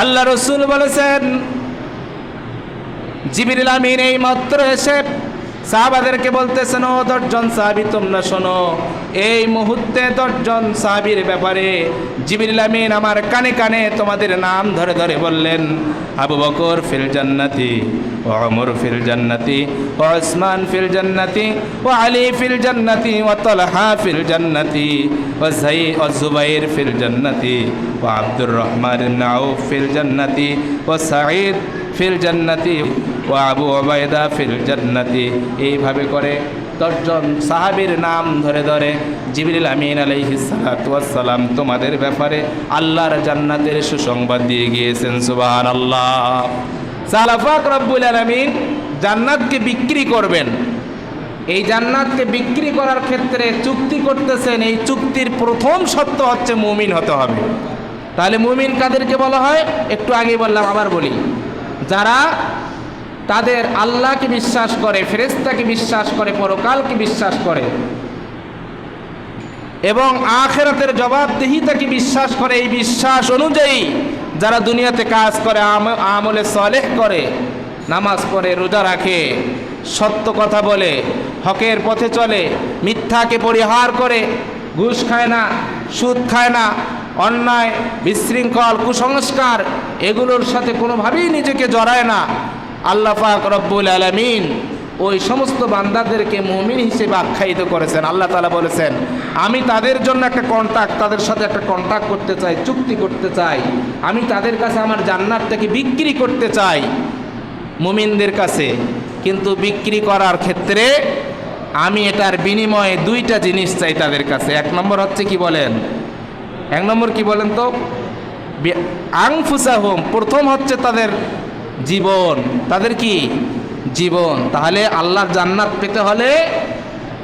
আল্লাহ রসুল বলেছেন জিবির আমিন এই মাত্র এসে সাহাবাদেরকে বলতেছেন, ও দশজন সাহাবি, তোমরা শোনো। এই মুহূর্তে দশজন সাহাবির ব্যাপারে আমিন আমার কানে কানে তোমাদের নাম ধরে ধরে বললেন, আবু বকর ফিল জান্নাতি, ও অমর ফিল জান্নাতি, ও ওসমান ফিল জান্নাতি, ও আলী ফিল জান্নাতি, ও তলহা ফিল জান্নাতি, ও জাই ও জুবাইর ফিল জান্নাতি, ও আব্দুর রহমান নাউফ ফিল জান্নাতি, ও সাঈদ ফিল জান্নাতি, ও আবু ওবায়দা ফিল জান্নাতি। এইভাবে করে দশজন সাহাবীর নাম ধরে ধরে জিবরিল আমিন আলাইহিসালাম তোমাদের ব্যাপারে আল্লাহর জান্নাতের সুসংবাদ দিয়ে গিয়েছেন সুবাহান আল্লাহ সালাফাক রব্বুল আলমিন জান্নাতকে বিক্রি করবেন। এই জান্নাতকে বিক্রি করার ক্ষেত্রে চুক্তি করতেছেন, এই চুক্তির প্রথম সত্য হচ্ছে মুমিন হতে হবে। তাহলে মুমিন কাদেরকে বলা হয়? একটু আগে বললাম, আবার বলি। যারা তাদের আল্লাহকে বিশ্বাস করে ফেরেস্তাকে বিশ্বাস করে, পরকালকে বিশ্বাস করে। এবং আখেরাতের জবাবদিহিতাকে বিশ্বাস করে। এই বিশ্বাস অনুযায়ী যারা দুনিয়াতে কাজ করে, আম- আমলে সলেহ করে, নামাজ পড়ে, রোজা রাখে, সত্য কথা বলে, হকের পথে চলে, মিথ্যাকে পরিহার করে, ঘুষ খায় না, সুদ খায় না, অন্যায়, বিশৃঙ্খল, কুসংস্কার, এগুলোর সাথে কোনোভাবেই নিজেকে জড়ায় না। আল্লাহ পাক রব্বুল আলমিন ওই সমস্ত বান্দাদেরকে মুমিন হিসেবে আখ্যায়িত করেছেন। আল্লাহ তালা বলেছেন, আমি তাদের জন্য একটা কন্ট্যাক্ট তাদের সাথে একটা কন্ট্যাক্ট করতে চাই, চুক্তি করতে চাই। আমি তাদের কাছে আমার জান্নাতটাকে বিক্রি করতে চাই মুমিনদের কাছে। কিন্তু বিক্রি করার ক্ষেত্রে আমি এটার বিনিময়ে দুইটা জিনিস চাই তাদের কাছে। এক নম্বর হচ্ছে কি বলেন? এক নম্বর কি বলেন তো? আংফুসা হোম প্রথম হচ্ছে তাদের জীবন। তাদের কি? জীবন। তাহলে আল্লাহর জান্নাত পেতে হলে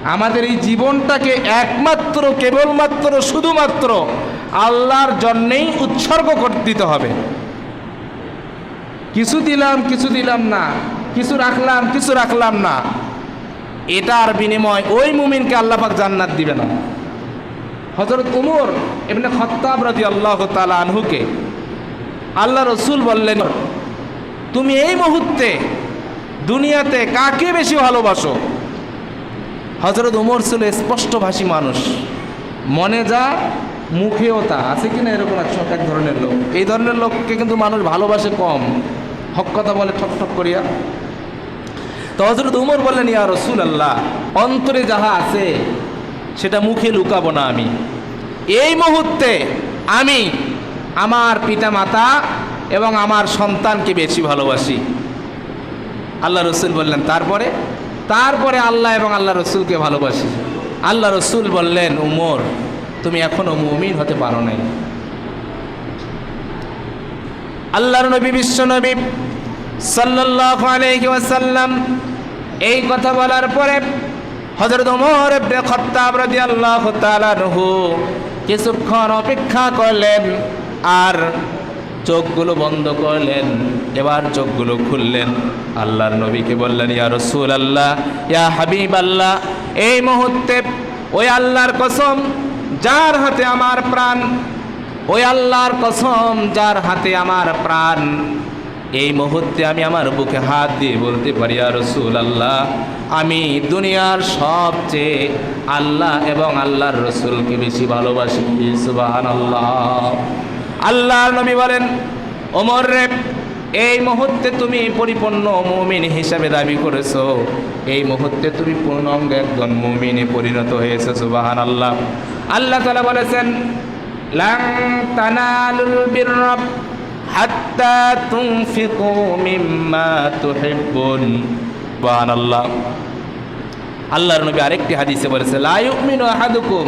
আমাদের এই জীবনটাকে একমাত্র, কেবলমাত্র, শুধুমাত্র আল্লাহর জন্যেই উৎসর্গ করে দিতে হবে। কিছু দিলাম কিছু দিলাম না। কিছু রাখলাম কিছু রাখলাম না। এটার বিনিময় ওই মুমিনকে আল্লাপাক জান্নাত দিবে না হজরত উমর এমনি খত্তাব আল্লাহ তালা আনহুকে আল্লাহ রসুল বললেন তুমি এই মুহূর্তে দুনিয়াতে কাকে বেশি ভালোবাসো? হজরত উমর ছিল স্পষ্টভাষী মানুষ। মনে যা, মুখেও তা। আছে কি না এরকম এক এক ধরনের লোক? এই ধরনের লোককে কিন্তু মানুষ ভালোবাসে কম। হক কথা বলে ঠক ঠক করিয়া। তো হজরত উমর বললেন, ইয়া রসুল আল্লাহ অন্তরে যাহা আছে, সেটা মুখে লুকাবো না আমি। এই মুহূর্তে আমি আমার পিতা মাতা এবং আমার সন্তানকে বেশি ভালোবাসি। আল্লাহ রসুল বললেন, তারপরে? তারপরে আল্লাহ এবং আল্লাহ রসুলকে ভালোবাসি। আল্লাহ রসুল বললেন, উমর, তুমি এখনও মুমিন হতে পারো নাই। আল্লাহর নবী, বিশ্ব নবী ওয়াসাল্লাম এই কথা বলার পরে নহু কিছুক্ষণ অপেক্ষা করলেন আর চোখগুলো বন্ধ করলেন, এবার চোখগুলো খুললেন। আল্লাহর নবীকে বললেন, ইয়া রসুল আল্লাহ ইয়া হাবিব আল্লাহ এই মুহূর্তে ওই আল্লাহর কসম, যার হাতে আমার প্রাণ, ওই আল্লাহর কসম, যার হাতে আমার প্রাণ, এই মুহূর্তে আমি আমার বুকে হাত দিয়ে বলতে পারি আর রসুল আল্লাহ আমি দুনিয়ার সবচেয়ে আল্লাহ এবং আল্লাহর রসুলকে বেশি ভালোবাসি সুবাহান আল্লাহ আল্লাহর নবী বলেন, ওমর রে, এই মুহূর্তে তুমি পরিপূর্ণ মুমিন হিসাবে দাবি করেছ। এই মুহূর্তে তুমি পূর্ণাঙ্গ একজন মুমিনে পরিণত হয়েছে সুবাহান আল্লাহ আল্লাহ তালা বলেছেন, লাং তানালুল বিররা হাত্তা তুনফিকু মিম্মা তুহিব্বুন। সুবহানাল্লাহ। আল্লাহর নবী আরেকটি হাদিসে বলেছে, লা ইউমিনু আহাদুকুম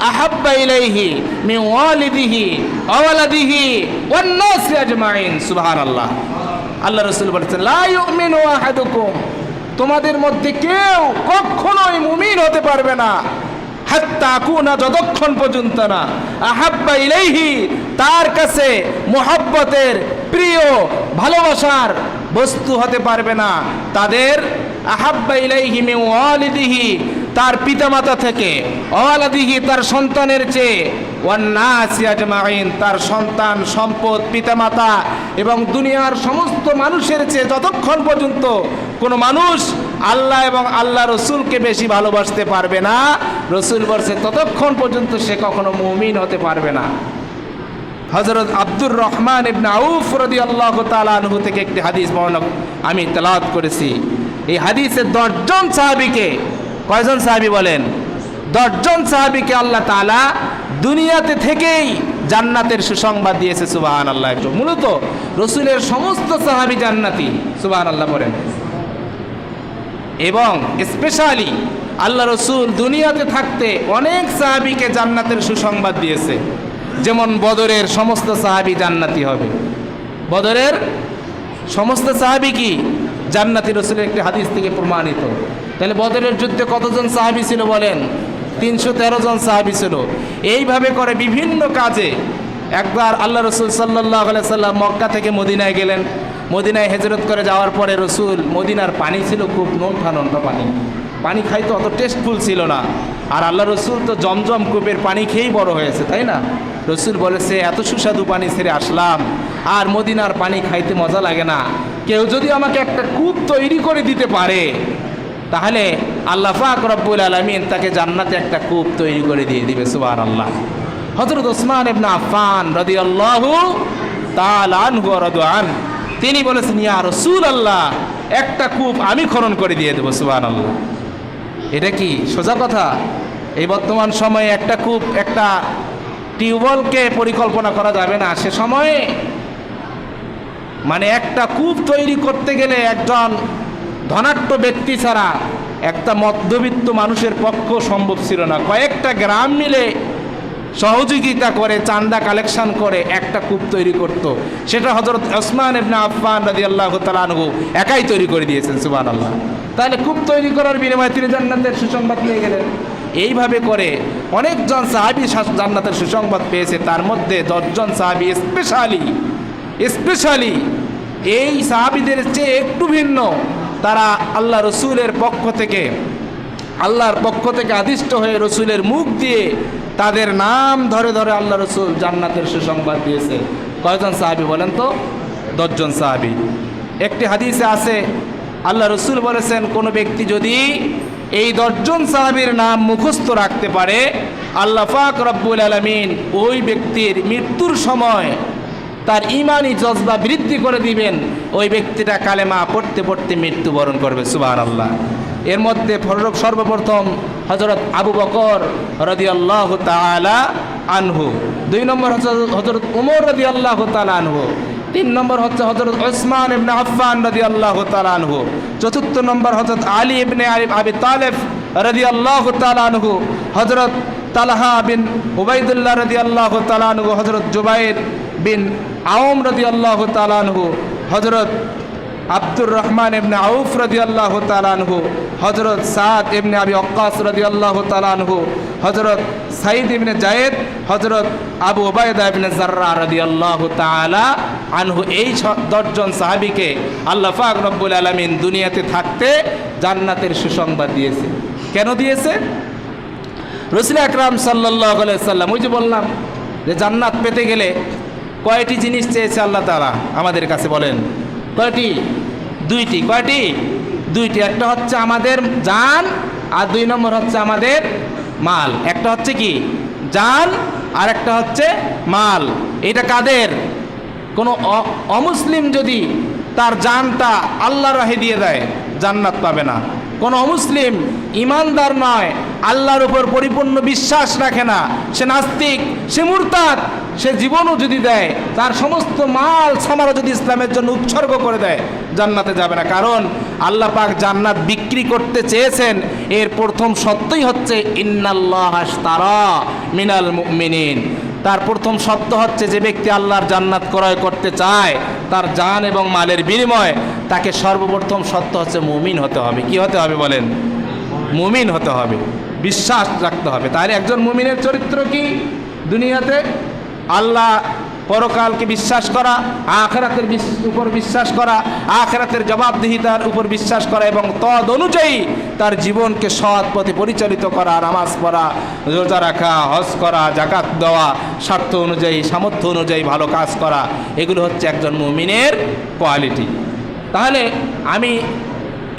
আহাব্বা আল্লাহ তোমাদের মধ্যে কেউ কখনোই মুমিন হতে পারবে না। যতক্ষণ পর্যন্ত না। আহাব্বা ইলাইহি তার কাছে মোহাব্বতের, প্রিয়, ভালোবাসার বস্তু হতে পারবে না। তাদের আহাব্বা ইলাইহি মিন তার পিতামাতা থেকে। অওয়ালাদিহি, তার সন্তানের চেয়ে। ওয়ান্নাসি আজমাইন, তার সন্তান, সম্পদ, পিতামাতা এবং দুনিয়ার সমস্ত মানুষের চেয়ে যতক্ষণ পর্যন্ত কোনো মানুষ আল্লাহ এবং আল্লাহ রসুলকে বেশি ভালোবাসতে পারবে না, রসুল বর্ষে ততক্ষণ পর্যন্ত সে কখনো মুমিন হতে পারবে না। হজরত আব্দুর রহমান ইবনে রদি আল্লাহ তালু থেকে একটি হাদিস বর্ণনা আমি তেলাওয়াত করেছি। এই হাদিসের দশজন সাহাবিকে কয়জন সাহাবি বলেন? দশজন সাহাবিকে আল্লাহ তালা দুনিয়াতে থেকেই জান্নাতের সুসংবাদ দিয়েছে সুবাহান আল্লাহ মূলত রসুলের সমস্ত সাহাবি জান্নাতি সুবাহান আল্লাহ বলেন। এবং স্পেশালি আল্লাহ রসুল দুনিয়াতে থাকতে অনেক সাহাবিকে জান্নাতের সুসংবাদ দিয়েছে। যেমন বদরের সমস্ত সাহাবি জান্নাতি হবে। বদরের সমস্ত সাহাবি কি? জান্নাতি রসুলের একটি হাদিস থেকে প্রমাণিত। তাহলে বদরের যুদ্ধে কতজন সাহাবি ছিল বলেন? তিনশো তেরো জন সাহাবি ছিল। এইভাবে করে বিভিন্ন কাজে একবার আল্লাহ রসুল সাল্লাহ সাল্লাম মক্কা থেকে মদিনায় গেলেন। মদিনায় হেজরত করে যাওয়ার পরে রসুল মদিনার পানি ছিল খুব নোনঠা নোনঠা পানি। পানি খাইতে অত টেস্টফুল ছিল না। আর আল্লাহ রসুল তো জমজম কূপের পানি খেয়েই বড় হয়েছে, তাই না? রসুল বলেছে, এত সুস্বাদু পানি ছেড়ে আসলাম। আর মদিনার পানি খাইতে মজা লাগে না। কেউ যদি আমাকে একটা কূপ তৈরি করে দিতে পারে, তাহলে আল্লাহ ফাক রব্বুল আলমিন তাকে জান্নাতে একটা কূপ তৈরি করে দিয়ে দিবে সুবাহ আল্লাহ হজরত ওসমান ইবনা আফান রদি আল্লাহু রদুয়ান তিনি বলেছেন, ইয়া রসুল আল্লাহ একটা কূপ আমি খনন করে দিয়ে দেবো সুবাহ আল্লাহ এটা কি সোজা কথা? এই বর্তমান সময়ে একটা কূপ একটা টিউবওয়েলকে পরিকল্পনা করা যাবে না। সে সময়ে মানে একটা কূপ তৈরি করতে গেলে একজন ধনাঢ্য ব্যক্তি ছাড়া একটা মধ্যবিত্ত মানুষের পক্ষ সম্ভব ছিল না। কয়েকটা গ্রাম মিলে সহযোগিতা করে চান্দা কালেকশন করে একটা কূপ তৈরি করত। সেটা হজরত ওসমান ইবনা আফফান রাজি আল্লাহ তালানহু একাই তৈরি করে দিয়েছেন সুবান আল্লাহ তাহলে কূপ তৈরি করার বিনিময়ে তিনি জান্নাতের সুসংবাদ নিয়ে গেলেন। এইভাবে করে অনেকজন সাহাবি জান্নাতের সুসংবাদ পেয়েছে। তার মধ্যে দশজন সাহাবি স্পেশালি স্পেশালি এই সাহাবিদের চেয়ে একটু ভিন্ন। তারা আল্লাহ রসুলের পক্ষ থেকে, আল্লাহর পক্ষ থেকে আদিষ্ট হয়ে রসুলের মুখ দিয়ে তাদের নাম ধরে ধরে আল্লাহ রসুল জান্নাতের সুসংবাদ দিয়েছে। কয়জন সাহাবি বলেন তো? দশজন সাহাবি। একটি হাদিসে আছে, আল্লাহ রসুল বলেছেন, কোনো ব্যক্তি যদি এই দশজন সাহাবির নাম মুখস্থ রাখতে পারে, আল্লাহ ফাক রব্বুল আলমিন ওই ব্যক্তির মৃত্যুর সময় তার ইমানি জজবা বৃদ্ধি করে দিবেন। ওই ব্যক্তিটা কালেমা পড়তে পড়তে মৃত্যুবরণ করবে সুবাহ আল্লাহ এর মধ্যে ফরক সর্বপ্রথম হজরত আবু বকর রদি আল্লাহ তালা আনহু। দুই নম্বর হজরত উমর রদি আল্লাহ তালা আনহু। তিন নম্বর হচ্ছে হজরত ওসমান ইবনে আফান রদি আল্লাহ তালানহু চতুর্থ নম্বর হজরত আলী ইবনে আলী আবি তালেফ রদি আল্লাহ তালানহু হজরত তালহা বিন উবাইদুল্লাহ রদি আল্লাহ তালানহু হজরত জুবাইর বিন আওম রদি আল্লাহ তালানহু হজরত আব্দুর রহমান ইবনে আউফ রদি আল্লাহ তালানহু হজরত সাদ এমনি আবি অক্কাস রদি আল্লাহ তালানহু হজরত সাইদ ইবনে জায়েদ হজরত আবু ওবায়দা ইবনে জার্রা রদি আল্লাহ তালা আনহু, এই দশজন সাহাবিকে আল্লাহ ফাক রব্বুল আলমিন দুনিয়াতে থাকতে জান্নাতের সুসংবাদ দিয়েছে। কেন দিয়েছে? রসুল আকরাম সাল্লাহ সাল্লাম ওই যে বললাম যে জান্নাত পেতে গেলে কয়টি জিনিস চেয়েছে আল্লাহ তালা আমাদের কাছে বলেন? কয়টি? দুইটি। কয়টি? দুইটি। একটা হচ্ছে আমাদের জান আর দুই নম্বর হচ্ছে আমাদের মাল। একটা হচ্ছে কি? জান আর একটা হচ্ছে মাল। এটা কাদের? কোনো অমুসলিম যদি তার জানটা আল্লাহর রাহে দিয়ে দেয়, জান্নাত পাবে না। কোনো অমুসলিম ইমানদার নয়, আল্লাহর উপর পরিপূর্ণ বিশ্বাস রাখে না। সে নাস্তিক, সে মুরতাদ, সে জীবনও যদি দেয়, তার সমস্ত মাল সামারও যদি ইসলামের জন্য উৎসর্গ করে দেয়, জান্নাতে যাবে না। কারণ আল্লাহ পাক জান্নাত বিক্রি করতে চেয়েছেন। এর প্রথম সত্যই হচ্ছে, ইন্নাল্লাহ তারা মিনাল মুমিনিন। তার প্রথম শর্ত হচ্ছে যে ব্যক্তি আল্লাহর জান্নাত ক্রয় করতে চায়, তার জান এবং মালের বিনিময়ে, তাকে সর্বপ্রথম সত্য হচ্ছে মুমিন হতে হবে। কি হতে হবে বলেন? মুমিন হতে হবে। বিশ্বাস রাখতে হবে। তাহলে একজন মুমিনের চরিত্র কি দুনিয়াতে? আল্লাহ পরকালকে বিশ্বাস করা, আখেরাতের উপর বিশ্বাস করা, আখেরাতের জবাবদিহিতার উপর বিশ্বাস করা এবং তদ অনুযায়ী তার জীবনকে সৎ পথে পরিচালিত করা, নামাজ পড়া, রোজা রাখা, হজ করা জাকাত দেওয়া, স্বার্থ অনুযায়ী, সামর্থ্য অনুযায়ী ভালো কাজ করা, এগুলো হচ্ছে একজন মুমিনের কোয়ালিটি। তাহলে আমি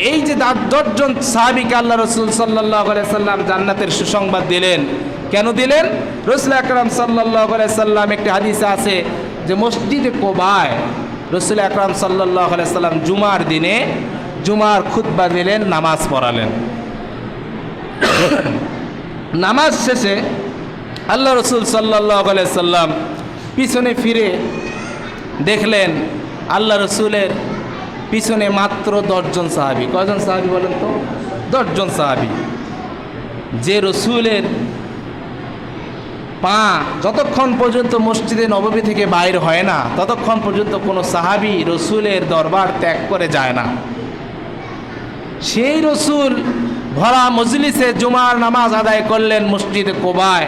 এই যে দশজন সাহাবিকে আল্লাহ রসুল সাল্লাহ সাল্লাম জান্নাতের সুসংবাদ দিলেন কেন দিলেন? রসুল আকরাম সাল্লাহ সাল্লাম একটি হাদিসে আছে যে মসজিদে কোবায় রসুল আকরাম সাল্লাহ সাল্লাম জুমার দিনে জুমার খুতবা দিলেন, নামাজ পড়ালেন। নামাজ শেষে আল্লাহ রসুল সাল্লাহ সাল্লাম পিছনে ফিরে দেখলেন আল্লাহ রসুলের পিছনে মাত্র দশজন সাহাবি। কয়জন সাহাবি বলেন তো? দশজন সাহাবি। যে রসুলের পা যতক্ষণ পর্যন্ত মসজিদে নবমী থেকে বাইর হয় না, ততক্ষণ পর্যন্ত কোনো সাহাবি রসুলের দরবার ত্যাগ করে যায় না। সেই রসুল ভরা মজলিসে জুমার নামাজ আদায় করলেন মসজিদে কোবায়।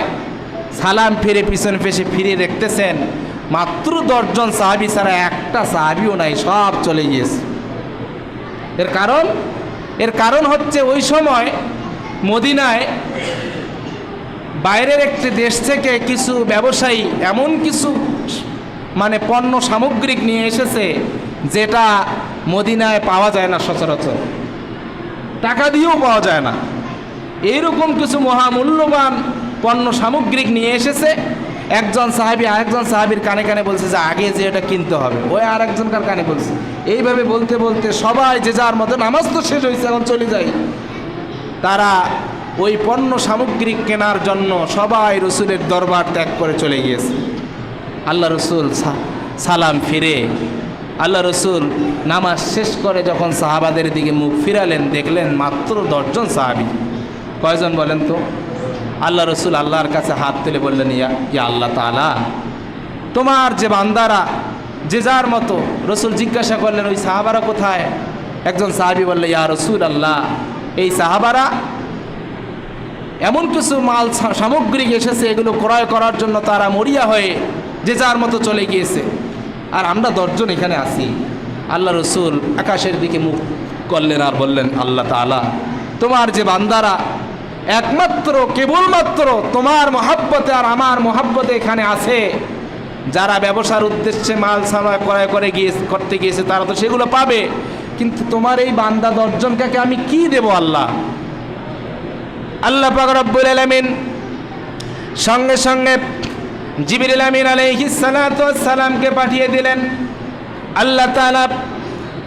সালাম ফিরে পিছনে পেশে ফিরে দেখতেছেন, মাত্র দশজন সাহাবি ছাড়া একটা সাহাবিও নাই, সব চলে গিয়েছে। এর কারণ? এর কারণ হচ্ছে ওই সময় মদিনায় বাইরের একটি দেশ থেকে কিছু ব্যবসায়ী এমন কিছু মানে পণ্য সামগ্রিক নিয়ে এসেছে যেটা মদিনায় পাওয়া যায় না সচরাচর। টাকা দিয়েও পাওয়া যায় না। এইরকম কিছু মহামূল্যবান পণ্য সামগ্রিক নিয়ে এসেছে। একজন সাহাবি আরেকজন সাহাবির কানে কানে বলছে যে আগে যে এটা কিনতে হবে। ওই আর একজনকার কানে বলছে। এইভাবে বলতে বলতে সবাই যে যার মতো নামাজ তো শেষ হয়েছে, এখন চলে যাই। তারা ওই পণ্য সামগ্রী কেনার জন্য সবাই রসুলের দরবার ত্যাগ করে চলে গিয়েছে। আল্লাহ রসুল সালাম ফিরে। আল্লাহ রসুল নামাজ শেষ করে যখন সাহাবাদের দিকে মুখ ফিরালেন, দেখলেন মাত্র দশজন সাহাবি। কয়জন বলেন তো? আল্লাহ রসুল আল্লাহর কাছে হাত তুলে বললেন, ইয়া ইয়া আল্লাহ তালা তোমার যে বান্দারা, যে যার মতো রসুল জিজ্ঞাসা করলেন, ওই সাহাবারা কোথায়? একজন সাহাবি বললে, ইয়া রসুল আল্লাহ, এই সাহাবারা এমন কিছু মাল সা- সামগ্রিক এসেছে, এগুলো ক্রয় করার জন্য তারা মরিয়া হয়ে যে যার মতো চলে গিয়েছে। আর আমরা দশজন এখানে আছি। আল্লাহ রসুল আকাশের দিকে মুখ করলেন আর বললেন, আল্লাহ তালা তোমার যে বান্দারা একমাত্র, কেবলমাত্র তোমার মহাব্বতে আর আমার মহাব্বতে এখানে আছে। যারা ব্যবসার উদ্দেশ্যে মাল সামায় ক্রয় করে গিয়ে, করতে গিয়েছে, তারা তো সেগুলো পাবে। কিন্তু তোমার এই বান্দা দশজনকে আমি কি দেব আল্লাহ? আল্লাহ রব্বুল আলামিন সঙ্গে সঙ্গে জিবরিল আমিন ওয়াস সালামকে পাঠিয়ে দিলেন। আল্লাহ তাআলা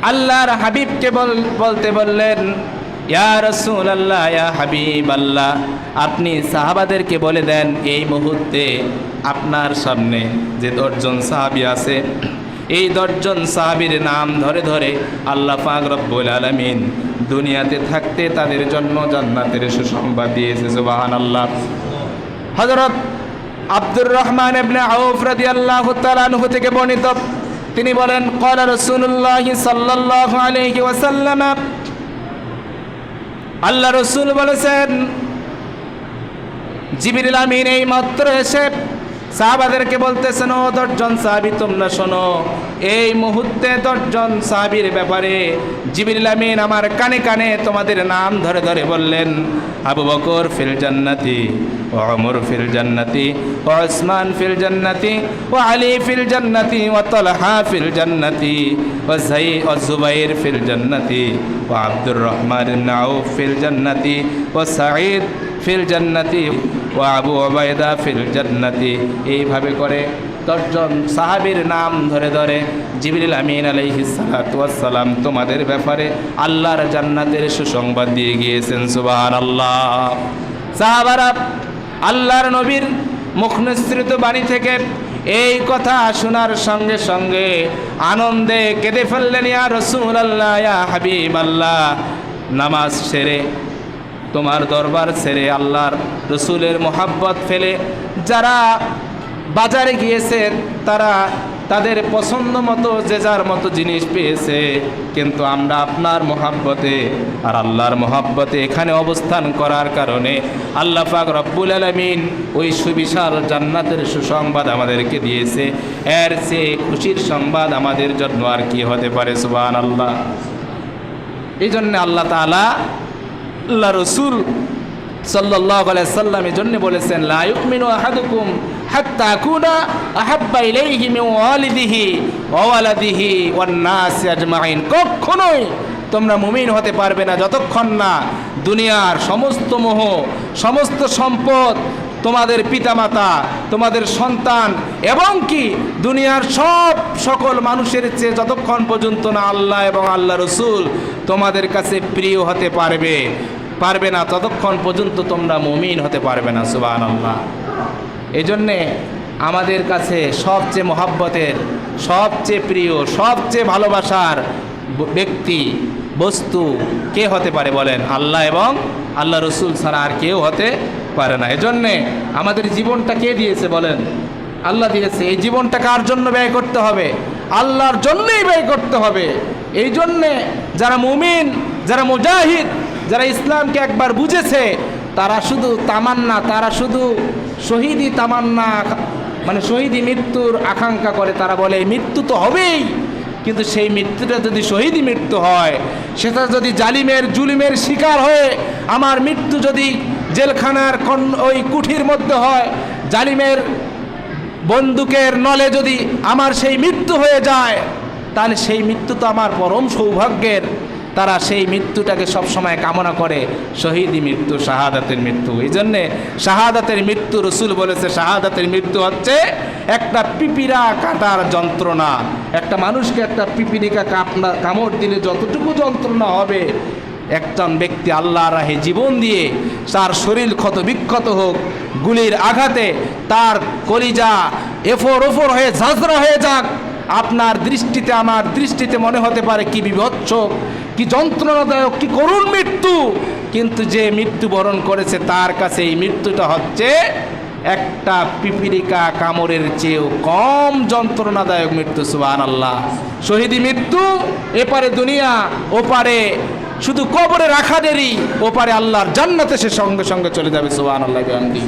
আল্লাহর হাবিবকে বল, বলতে বললেন, ইয়া রাসূল আল্লাহ ইয়া হাবিব আল্লাহ আপনি সাহাবাদেরকে বলে দেন, এই মুহূর্তে আপনার সামনে যে দশজন সাহাবী আছে এই দশজন সাহাবীর নাম ধরে ধরে আল্লাহ পাক রব্বুল আলামিন দুনিয়াতে থাকতে তাদের জন্য জান্নাতের সুসংবাদ দিয়েছে, সুবহানাল্লাহ। হযরত আব্দুর রহমান ইবনে আউফ রাদিয়াল্লাহু তাআলা আনহু থেকে বর্ণিত, তিনি বলেন, ক্বালা রাসূলুল্লাহ সাল্লাল্লাহু আলাইহি ওয়াসাল্লাম। আল্লাহ রসুল বলেছেন, জিবিরিল আমিন এই মাত্র এসে সাহাবাদেরকে বলতেছেন ও দশজন সাহাবি, তোমরা শোনো। এই মুহূর্তে দশজন সাহাবির ব্যাপারে আমিন আমার কানে কানে তোমাদের নাম ধরে ধরে বললেন, আবু বকর ফিল জান্নাতি, ও অমর ফিল জান্নাতি, ও ওসমান ফিল জান্নাতি, ও আলী ফিল জান্নাতি, ও তলহা ফিল জান্নাতি, ও জাই ও জুবাইর ফিল জান্নাতি, ও আব্দুর রহমান আউফ ফিল জান্নাতি, ও সাঈদ ফিল জান্নাতি। ও আবু ওবায়দা ফিল জান্নাতি। এইভাবে করে দশজন সাহাবীর নাম ধরে ধরে জিবরিল আমিন আলাইহিসালাম তোমাদের ব্যাপারে আল্লাহর জান্নাতের সুসংবাদ দিয়ে গিয়েছেন সুবাহ আল্লাহ সাহাবারা, আল্লাহর নবীর মুখ নিঃসৃত বাণী থেকে এই কথা শোনার সঙ্গে সঙ্গে আনন্দে কেঁদে ফেললেন, ইয়া রসুল আল্লাহ হাবিব আল্লাহ নামাজ সেরে তোমার দরবার ছেড়ে আল্লাহর রসুলের মোহাব্বত ফেলে যারা বাজারে গিয়েছে তারা তাদের পছন্দ মতো যে যার মতো জিনিস পেয়েছে, কিন্তু আমরা আপনার মহাব্বতে আর আল্লাহর মোহাব্বতে এখানে অবস্থান করার কারণে আল্লাহ পাক রব্বুল আলমিন ওই সুবিশাল জান্নাতের সুসংবাদ আমাদেরকে দিয়েছে। এর চেয়ে খুশির সংবাদ আমাদের জন্য আর কি হতে পারে সুবান আল্লাহ এই জন্যে আল্লাহ তালা আল্লাহ রসুল সাল্লাহ সাল্লাম জন্য বলেছেন লায়ুকমিনু আহাদুকুম ওয়ালিদিহি কখনোই তোমরা মুমিন হতে পারবে না যতক্ষণ না দুনিয়ার সমস্ত মোহ, সমস্ত সম্পদ তোমাদের পিতামাতা, তোমাদের সন্তান এবং কি দুনিয়ার সব সকল মানুষের চেয়ে যতক্ষণ পর্যন্ত না আল্লাহ এবং আল্লাহ রসুল তোমাদের কাছে প্রিয় হতে পারবে। পারবে না, ততক্ষণ পর্যন্ত তোমরা মুমিন হতে পারবে না সুবান আল্লাহ এই জন্যে আমাদের কাছে সবচেয়ে মহাব্বতের, সবচেয়ে প্রিয়, সবচেয়ে ভালোবাসার ব্যক্তি, বস্তু কে হতে পারে বলেন? আল্লাহ এবং আল্লাহ রসুল ছাড়া আর কেউ হতে পারে না। এজন্যে আমাদের জীবনটা কে দিয়েছে বলেন? আল্লাহ দিয়েছে। এই জীবনটা কার জন্য ব্যয় করতে হবে? আল্লাহর জন্যই ব্যয় করতে হবে। এই জন্যে যারা মুমিন, যারা মুজাহিদ, যারা ইসলামকে একবার বুঝেছে, তারা শুধু তামান্না, তারা শুধু শহীদি তামান্না মানে শহীদি মৃত্যুর আকাঙ্ক্ষা করে, তারা বলে, "এই মৃত্যু তো হবেই। কিন্তু সেই মৃত্যুটা যদি শহীদি মৃত্যু হয়, সেটা যদি জালিমের জুলিমের শিকার হয়ে, আমার মৃত্যু যদি জেলখানার কন, ওই কুঠির মধ্যে হয়, জালিমের বন্দুকের নলে যদি আমার সেই মৃত্যু হয়ে যায় তাহলে সেই মৃত্যু তো আমার পরম সৌভাগ্যের। তারা সেই মৃত্যুটাকে সবসময় কামনা করে, শহীদি মৃত্যু, শাহাদাতের মৃত্যু। এই জন্যে শাহাদাতের মৃত্যু, রসুল বলেছে, শাহাদাতের মৃত্যু হচ্ছে একটা পিপিরা কাটার যন্ত্রণা। একটা মানুষকে একটা পিপিরিকা কাপনা, কামড় দিলে যতটুকু যন্ত্রণা হবে, একজন ব্যক্তি আল্লাহ রাহে জীবন দিয়ে তার শরীর ক্ষত বিক্ষত হোক, গুলির আঘাতে তার কলিজা এফোর ওফোর হয়ে ঝাঁঝরা হয়ে যাক আপনার দৃষ্টিতে, আমার দৃষ্টিতে মনে হতে পারে কি বিভৎস, কি যন্ত্রণাদায়ক, কি করুণ মৃত্যু। কিন্তু যে মৃত্যুবরণ করেছে, তার কাছে এই মৃত্যুটা হচ্ছে একটা পিপিলিকা কামড়ের চেয়েও কম যন্ত্রণাদায়ক মৃত্যু সুবান আল্লাহ শহীদি মৃত্যু, এপারে দুনিয়া, ওপারে শুধু কবরে রাখা দেরি, ওপারে আল্লাহর জান্নাতে সে সঙ্গে সঙ্গে চলে যাবে সুবান আল্লাহ গান্ধী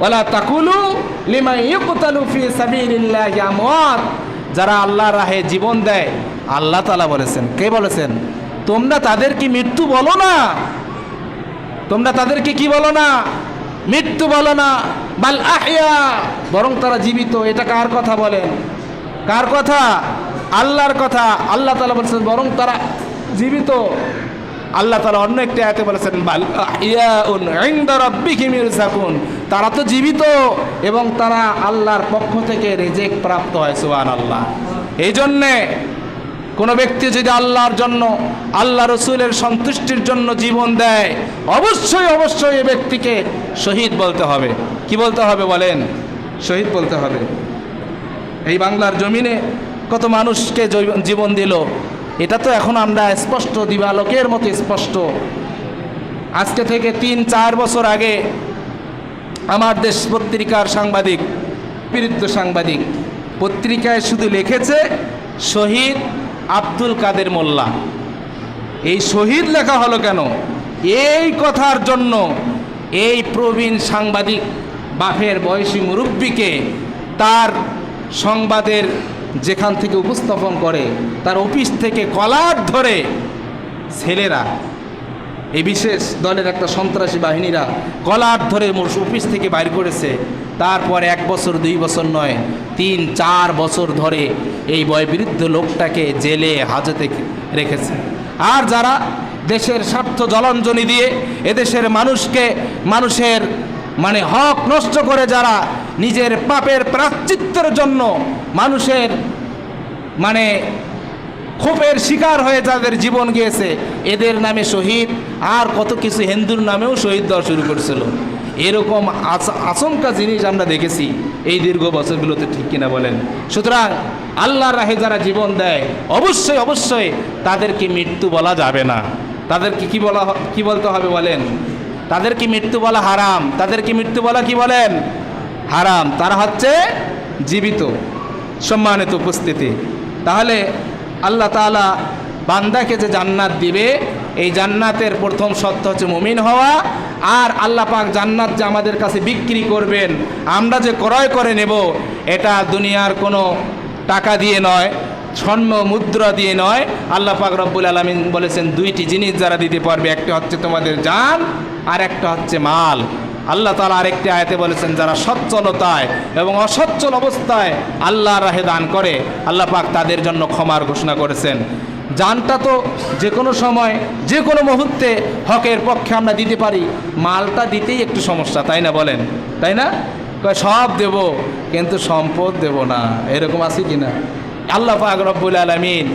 ওয়ালা তাকুলু লিমা ইউকতালু ফি সাবিলিল্লাহি আমওয়াত। যারা আল্লাহর রাহে জীবন দেয়, আল্লাহ তাআলা বলেছেন। কে বলেছেন? তোমরা তাদের কি মৃত্যু বলো না? তোমরা তাদেরকে কি বলো না? মৃত্যু বলো না। বাল আহিয়া বরং তারা জীবিত। এটা কার কথা বলেন? কার কথা? আল্লাহর কথা। আল্লাহ তালা বলেছেন, বরং তারা জীবিত। আল্লাহ তালা অন্য একটি আয়াতে বলেছেন, বাল ইয়াউন তারা তো জীবিত এবং তারা আল্লাহর পক্ষ থেকে রেজেক প্রাপ্ত হয় সুহান আল্লাহ এই জন্যে কোনো ব্যক্তি যদি আল্লাহর জন্য, আল্লাহ রসুলের সন্তুষ্টির জন্য জীবন দেয়, অবশ্যই অবশ্যই এ ব্যক্তিকে শহীদ বলতে হবে। কি বলতে হবে বলেন? শহীদ বলতে হবে। এই বাংলার জমিনে কত মানুষকে জীবন দিল এটা তো এখন আমরা স্পষ্ট, দিবালোকের মতো স্পষ্ট। আজকে থেকে তিন, চার বছর আগে আমার দেশ পত্রিকার সাংবাদিক, বিরুদ্ধ সাংবাদিক, পত্রিকায় শুধু লিখেছে, শহীদ আব্দুল কাদের মোল্লা। এই শহীদ লেখা হলো কেন? এই কথার জন্য এই প্রবীণ সাংবাদিক, বাফের বয়সী মুরব্বীকে তার সংবাদের যেখান থেকে উপস্থাপন করে, তার অফিস থেকে কলার ধরে ছেলেরা, এই বিশেষ দলের একটা সন্ত্রাসী বাহিনীরা কলার ধরে অফিস থেকে বাইর করেছে। তারপর এক বছর, দুই বছর নয়, তিন, চার বছর ধরে এই বয়বৃদ্ধ লোকটাকে জেলে, হাজতে রেখেছে। আর যারা দেশের স্বার্থ জলঞ্জলি দিয়ে এদেশের মানুষকে, মানুষের মানে হক নষ্ট করে, যারা নিজের পাপের প্রাশ্চিত্যের জন্য মানুষের মানে ক্ষোভের শিকার হয়ে যাদের জীবন গিয়েছে। এদের নামে শহীদ, আর কত কিছু হিন্দুর নামেও শহীদ দেওয়া শুরু করেছিল। এরকম আচ- আচমকা জিনিস আমরা দেখেছি এই দীর্ঘ বছরগুলোতে, ঠিক কিনা বলেন? সুতরাং আল্লাহ রাহে যারা জীবন দেয়, অবশ্যই অবশ্যই তাদেরকে মৃত্যু বলা যাবে না। তাদেরকে কি বলা কি বলতে হবে বলেন? তাদেরকে মৃত্যু বলা হারাম। তাদেরকে মৃত্যু বলা কি বলেন? হারাম। তারা হচ্ছে জীবিত। সম্মানিত উপস্থিতি। তাহলে আল্লাহ তাআলা বান্দাকে যে জান্নাত দিবে, এই জান্নাতের প্রথম সত্য হচ্ছে মুমিন হওয়া। আর আল্লাহ পাক জান্নাত যে আমাদের কাছে বিক্রি করবেন, আমরা যে ক্রয় করে নেব, এটা দুনিয়ার কোনো টাকা দিয়ে নয়, স্বর্ণ, মুদ্রা দিয়ে নয়। আল্লাহ পাক রব্বুল আলমিন বলেছেন, দুইটি জিনিস যারা দিতে পারবে, একটা হচ্ছে তোমাদের জান, আর একটা হচ্ছে মাল। আল্লাহ তালা আরেকটি আয়াতে বলেছেন, যারা সচ্ছলতায় এবং অসচ্ছল অবস্থায় আল্লাহর রাহে দান করে, আল্লাহ পাক তাদের জন্য ক্ষমার ঘোষণা করেছেন। জানটা তো যে কোনো সময় যে কোনো মুহূর্তে হকের পক্ষে আমরা দিতে পারি, মালটা দিতেই একটু সমস্যা, তাই না বলেন? তাই না? সব দেব, কিন্তু সম্পদ দেব না, এরকম আছে কি না আল্লাহ পাক রব্বুল আলমিন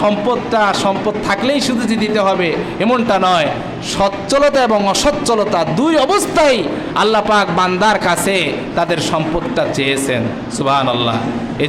সম্পদটা সম্পদ থাকলেই শুধু যে দিতে হবে, এমনটা নয়। সচ্ছলতা এবং অসচ্ছলতা দুই অবস্থায় আল্লাহ পাক বান্দার কাছে তাদের সম্পদটা চেয়েছেন। সুবাহ আল্লাহ এই